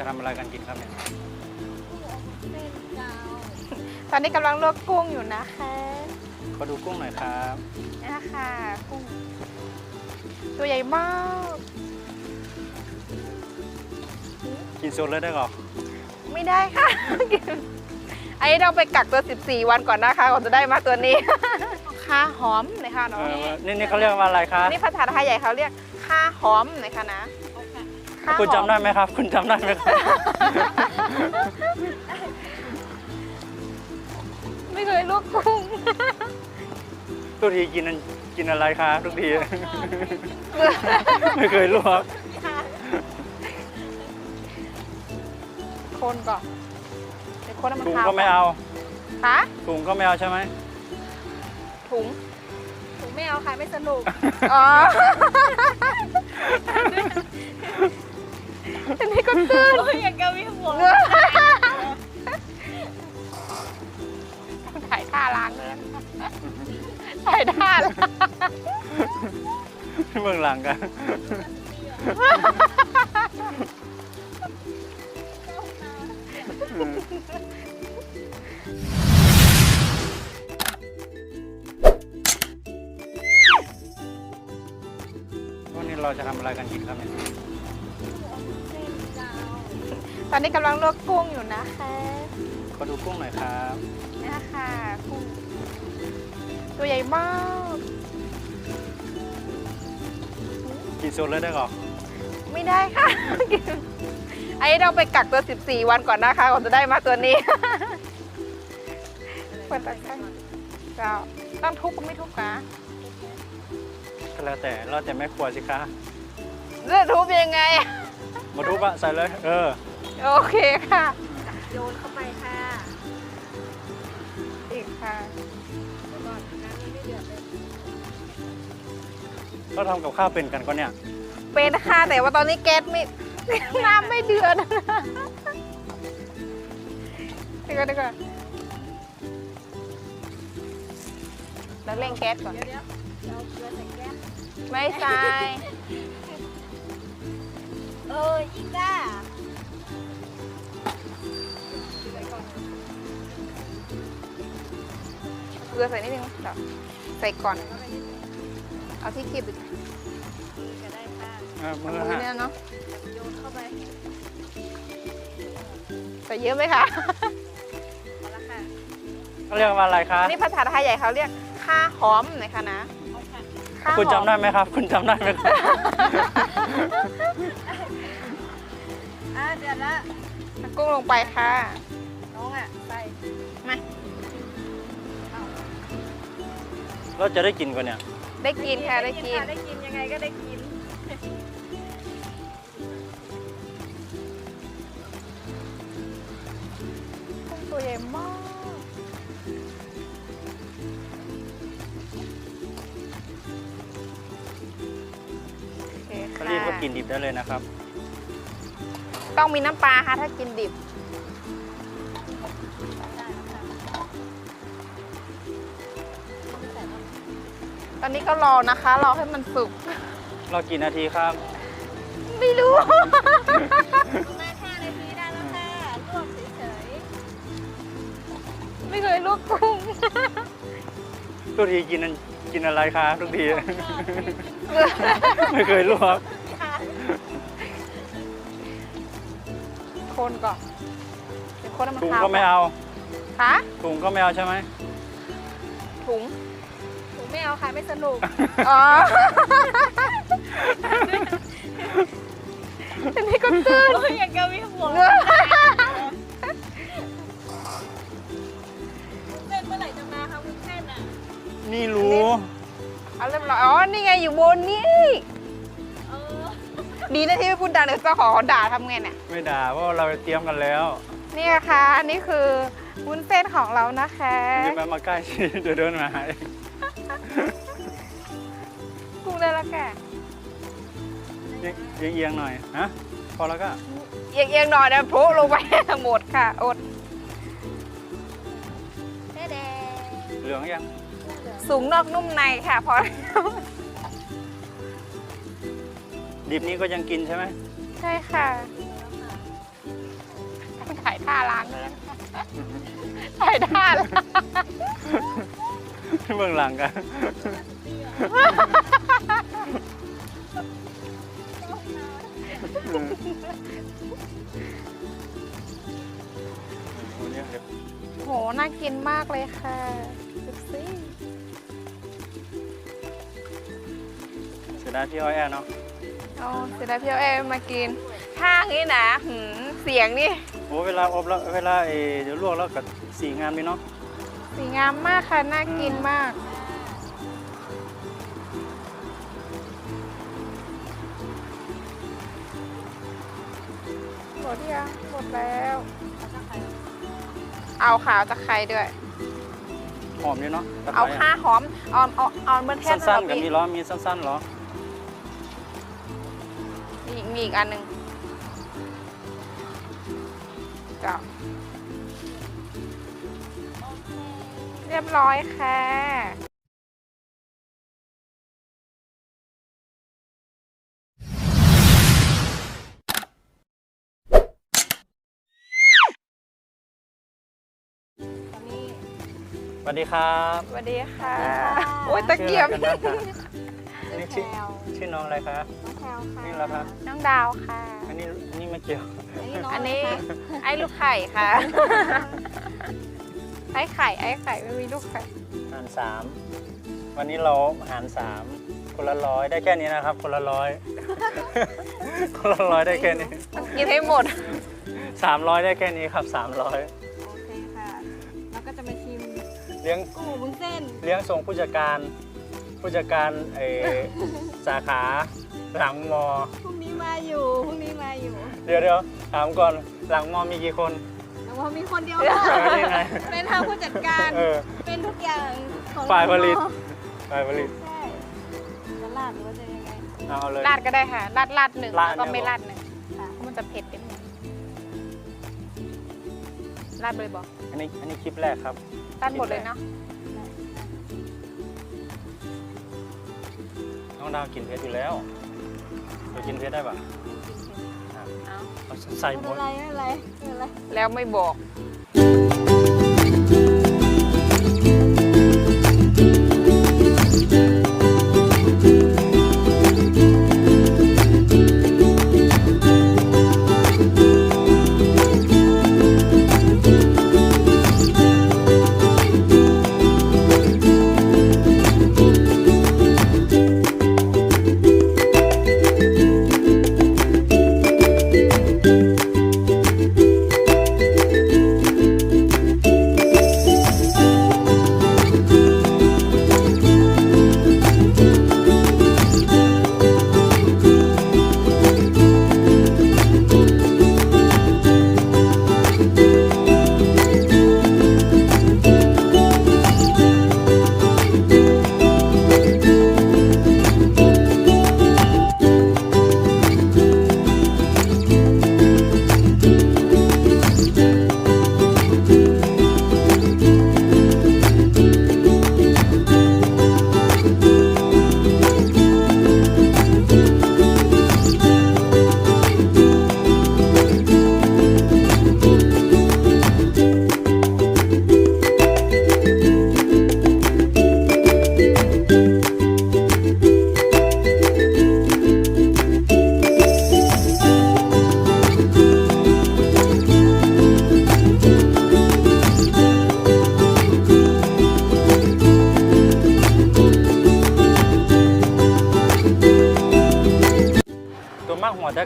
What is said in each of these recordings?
จะทำอะไรกันกินครับเนี่ยตอนนี้กำลังลวกกุ้งอยู่นะคะขอดูกุ้งหน่อยครับนี่ค่ะกุ้ง ตัวใหญ่มากกินสดเลยได้หรอไม่ได้ค่ะไอ้เราไปกักตัว 14 วันก่อนนะคะก่อนจะได้มาตัวนี้ ค่าหอมนะคะเอเนาะอนี่นี่เขาเรียกว่าอะไรคะอันนี่ภาษาไทยใหญ่เขาเรียกค่าหอมนะคะนะค่าคุณหอจำได้ไหมครับ คุณจำได้ไหมครับ ไม่เคยลวกกุ้งทุกทีกินอันกินอะไรคะทุกที ไม่เคยลวกคนก่อนเดี๋ยวคนให้มันถุงคาวก็ไม่เอาคะถุงก็ไม่เอาใช่ไหมถุงหนูไม่เอาค่ะไม่สนุก อ๋อ อันนี้ก็ตื้นโอ้ยอย่างกับมีหัวถ่ายท่าล้างเลยนะถ่ายท่าล้างเบื้องหลังกัน วันนี้เราจะทำอะไรกันกินครับเนี่ย ตอนนี้กำลังลวกกุ้งอยู่นะคะขอดูกุ้งหน่อยครับนี่ค่ะกุ้งตัวใหญ่มากกินสดเลยได้หรอไม่ได้ค่ะไอ้เราไปกักตัว 14 วันก่อนนะคะก่อนจะได้มาตัวนี้เปิดตะกร้าเราต้องทุบก็ไม่ทุบนะก็แล้วแต่เราแต่แม่ครัวสิคะเลือกทุบยังไงมาทุบอะใส่เลย เออ โอเคค่ะโยนเข้าไปค่ะ อีกค่ะก่อนน้ำมันไม่เดือดเลยเราทำกับข้าวเป็นกันก็เนี่ย เป็นค่ะแต่ว่าตอนนี้แก๊สไม่น้ำไม่เดือดเดี๋ยวก่อนเดี๋ยวก่อนเราเร่งแก๊สก่อน เดี๋ยวเดี๋ยวเราเกลือใส่แก้วไม่ใส่เอออีก้า ลือใส่นิดนึงเดี๋ยวใส่ก่อน เอาที่คีบอีกก็ได้ค่ะเออมือมือฮะเนี่ยเนาะโยนเข้าไปใส่เยอะไหมคะพอละค่ะเขาเรียกว่าอะไรคะอันนี่ภาษาไทยใหญ่เขาเรียกค่าหอมหน่อยค่ะนะเอาค่ะค่าหอมคุณจำได้ไหมครับ คุณจำได้ไหมครับอะเดือดละ กุ้งลงไปค่ะน้องอะใส่มา เราจะได้กินกันเนี่ย ได้กินค่ะได้กิน ได้กินยังไงก็ได้กินกุ้งตัวใหญ่มากโอเคเขาค่ะเรียกว่ากินดิบได้เลยนะครับ ต้องมีน้ำปลาค่ะถ้ากินดิบ ตอนนี้ก็รอนะคะ รอให้มันสุกเรากี่นาทีครับ ไม่รู้ ประมาณห้านาทีได้แล้วค่ะลวกเฉยไม่เคยลวกกุ้ง ทุกทีกินอันกินอะไรคะทุกที ไม่เคยลวกๆค่ะคนก่อนเดี๋ยวคนให้มันถุงคาวก็ไม่เอา คะถุงก็ไม่เอาใช่ไหมถุงหนู ไม่เอาค่ะไม่สนุก อ๋ออันนี้ก็ตื้นโอ้ยอย่างกับมีหัวเส้นเมื่อไหร่จะมาคะวุ้นเส้นอะนี่รู้เอาเรียบร้อยอ๋อ นี่ไงอยู่บนนี่เออดีนะที่ไม่พูดดังเดี๋ยวเจ้าของเขาด่าทำไงเนี่ย ไม่ด่าเพราะเราเตรียมกันแล้ว นี่ค่ะอันนี้คือวุ้นเส้นของเรานะคะนี่ไปมาใกล้สิเดี๋ยวเดินมา หาเองปรุงเลยละแกเอียงเอียงๆหน่อยฮะพอแล้วก็เอียงๆหน่อยนะโผล่ลงไปหมดค่ะอดแม่แดงเหลืองยังสูงนอกนุ่มในค่ะพอแล้วดิบนี้ก็ยังกินใช่ไหมใช่ค่ะเท่าล้างด้วยนะคะถ่ายท่าล้าง เบื้องหลังกันโอ้เนี่ยเดี๋ยวโห น่ากินมากเลยค่ะดูสิเสียดายพี่อ้อยแอนเนาะเอาเสร็จแล้วพี่เอาเอมากินท่างี้นะหืมเสียงนี่โอ้เวลาอบแล้วเวลาเออเดี๋ยวลวกแล้วกับสีงามดีเนาะ สีงามมากค่ะ น่ากินมาก หมดยังหมดแล้ว เอาขาวจากใครด้วย หอมดีเนาะตะไคเอาร้ข้าหอมเออนเอาเอาเมื่อเทศสั้นๆกับมีล้อมีสั้นๆเหรอมีอีกมีอีกอันหนึ่งก็ เรียบร้อยค่ะสวัสดีครับสวัสดีค่ะ สวัสดีค่ะโอ้ยตะเกียบ ชื่ออะไรกันบ้างคะอันนี้แพชื่อลวชื่อน้องอะไรคะน้องแพลวค่ะนี่เหรอคะน้องดาวค่ะ อันนี้นี่ไม่เกี่ยว อันนี้น้องอันนี้ะคะไอ้ลูกไข่ค่ะ ไอ้ไข่ไอ้ไข่ไม่มีลูกไข่หารสามวันนี้เราหารสามคนละร้อยได้แค่นี้นะครับ คนละร้อย คนละร้อยได้แค่นี้ต้องกินให้หมด สามร้อยได้แค่นี้ครับสามร้อยโอเคค่ะ แล้วก็จะมาชิมเลี้ยงกุ้งหมูวุ้นเส้น เลี้ยงส่งผู้จัดการ ผู้จัดการเออสาขาหลังมอพรุ่งนี้มาอยู่พรุ่งนี้มาอยู่ เดี๋ยวเดี๋ยวถามก่อนหลังมอมีกี่คน แต่ว่ามีคนเดียวเออนี่ไง เป็นทางผู้จัดการ เออ เป็นทุกอย่างของฝ่ายผลิตน้องไปผลิตใช่ตลาดหรือว่าจะยังไงเอาเลย ราดก็ได้ค่ะราดราดหนึ่งราดแล้วก็เนี่ยไม่บอกราดหนึ่งค่ะเพราะมันจะเผ็ดนิดนึงราดเลยบอกอันนี้อันนี้คลิปแรกครับ ราดหมดเลยเนาะน้องดาวกินเพชรอยู่แล้วเรากินเพชรได้ปะ เอาเอาใส่หมไม่เป็ดนไรไม่เป็นไรไม่เป็นไร แล้วไม่บอก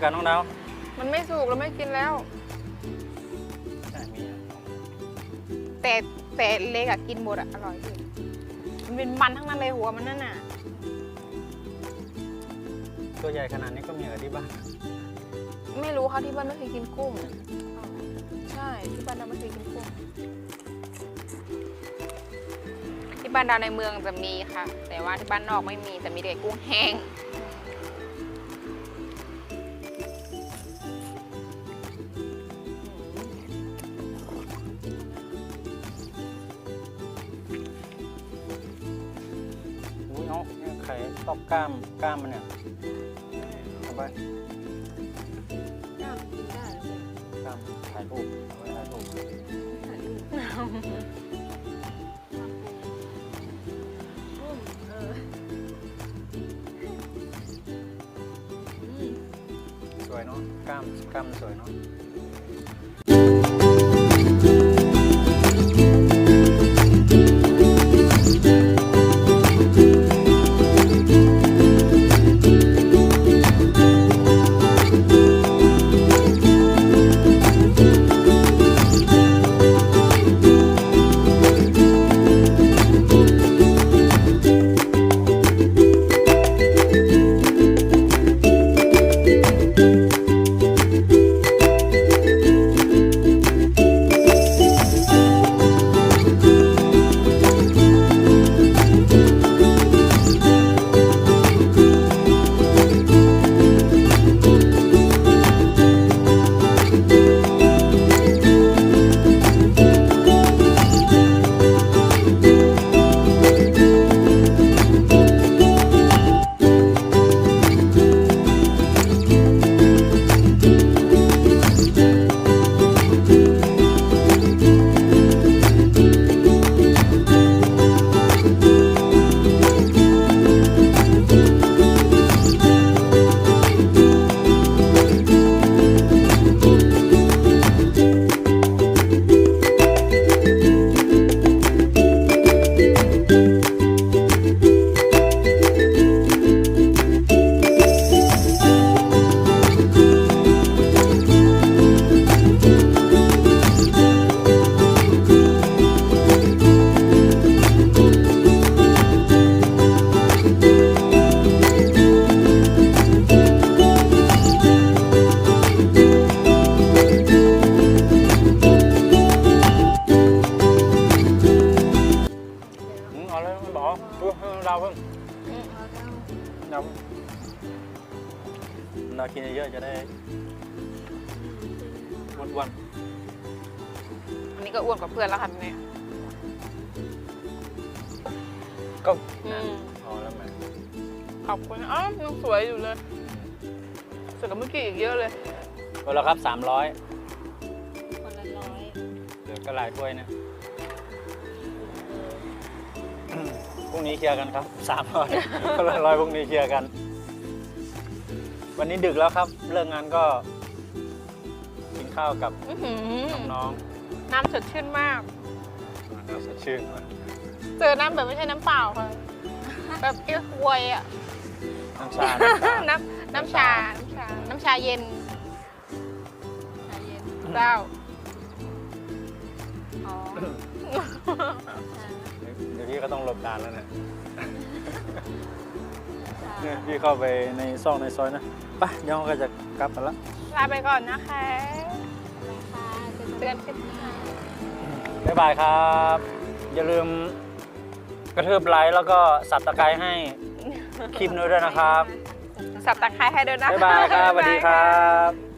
กหัวใจกับน้องดาวมันไม่สุกแล้วไม่กินแล้ว ใช่มีอะแต่แต่เล็กอะกินหมดอะอร่อยดีมันเป็นมันทั้งนั้นเลยหัวมันนั่นน่ะ ตัวใหญ่ขนาดนี้ก็มีเหรอที่บ้านไม่รู้เขาที่บ้านไม่เคยกินกุ้งใช่ที่บ้านเราไม่เคยกินกุ้งที่บ้านเราในเมืองจะมีค่ะ แต่ว่าที่บ้านนอกไม่มีจะมีแต่กุ้งแห้ง ส่ตอกกล้ามกล้ามมันเนี่ยเอาไปกล้ามกินได้เลยกล้ามถ่ายรูปเอาไว้ถ่ายรูปสวยเนาะกล้ามกล้ามสวยเนาะ นนี้ก็อ้วนกว่าเพื่อนแล้วค่ะเนี่ยๆก็อืมพอแล้วไหมขอบคุณอ้าวยังสวยอยู่เลยสวยกับเมื่อกี้อีกเยอะเลยเอาละครับสามร้อยคนละร้อยเหลือก็หลายถ้วยนะพรุ่งนี้เคลียร์กันครับสามร้อยคนละร้อยพรุ่งนี้เคลียร์กัน วันนี้ดึกแล้วครับ เลิกงานก็กินข้าวกับอื้อหือน้อง น้ำสดชื่นมากๆน่าสดชื่นว่ะเจอน้ำแบบไม่ใช่น้ำเปล่าค่ะ แบบเอ้ยวยอะน้ำชาน้ำชา น้ำน้ำชา น้ำชา น้ำชาเย็นชาเย็นเจ้าอ๋อเดี๋ยวพี่ก็ต้องหลบด่านแล้วเนี่ยค่ะเนี่ยพี่เข้าไปในซอกในซอยนะ ไปเดี๋ยวเราก็จะกลับกันละลาไปก่อนนะคะค่ะ เจอเดือนกันหน้าบ๊ายบายครับ อย่าลืมกระทืบไลค์แล้วก็สับตะไคร้ให้คลิปนู้นด้วยนะครับ สับตะไคร้ให้ด้วยนะบ๊ายบายครับสวัสดีครับ